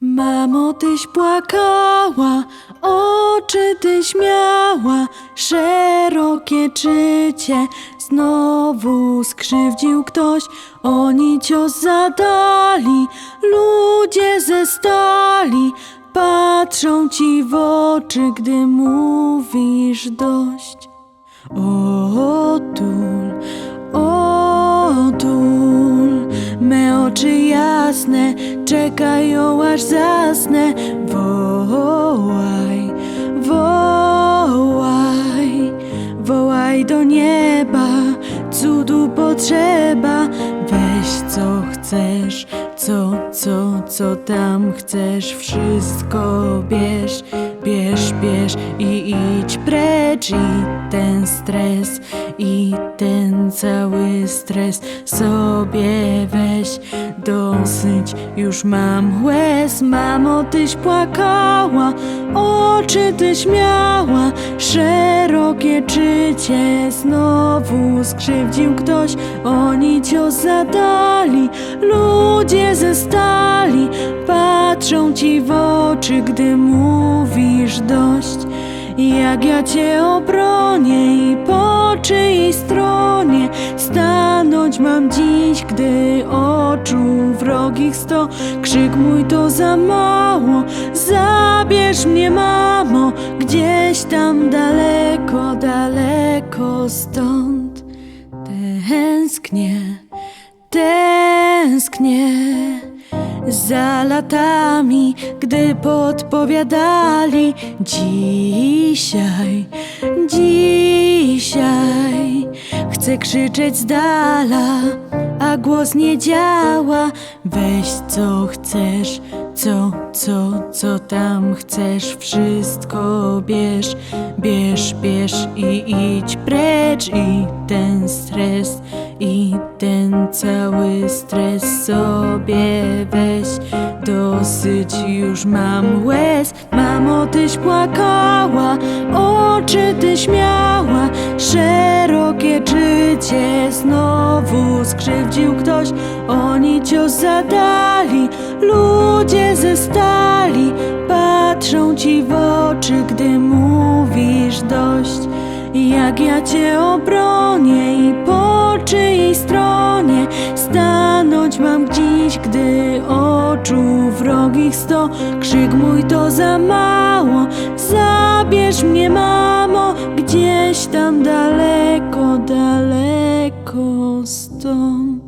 Mamo, tyś płakała, oczy tyś miała, szerokie czycie. Znowu skrzywdził ktoś, oni cios zadali, ludzie ze stali. Patrzą ci w oczy, gdy mówisz dość. Otul, otul, jasne czekają aż zasnę. Wołaj, wołaj, wołaj do nieba, cudu potrzeba. Weź co chcesz, co, co, co tam chcesz, wszystko bierz, bierz, bierz i idź precz i ten stres i ten cały stres sobie weź. Dosyć już mam łez mamo tyś płakała oczy tyś miała. Szerokie czycie znowu skrzywdził ktoś oni cios zadali ludzie ze stali patrzą ci w oczy gdy mówisz dość jak ja cię obronię i po czyjej stronie stanąć mam dziś, gdy oczu wrogich sto. Krzyk mój to za mało, zabierz mnie, mamo, gdzieś tam daleko, daleko stąd. Tęsknię, tęsknię za latami, gdy podpowiadali dzisiaj, dzisiaj chcę krzyczeć z dala, a głos nie działa. Weź co chcesz, co, co, co tam chcesz, wszystko bierz, bierz, bierz i idź precz i ten stres i ten cały stres sobie weź. Dosyć już mam łez. Mamo, tyś płakała Oczy tyś miała. Szerokie czycie Znowu skrzywdził ktoś. Oni cios zadali Ludzie ze stali Patrzą ci w oczy Gdy mówisz dość. Jak ja cię obronię i po oczu wrogich sto. Krzyk mój to za mało, zabierz mnie, mamo, gdzieś tam daleko, daleko stąd.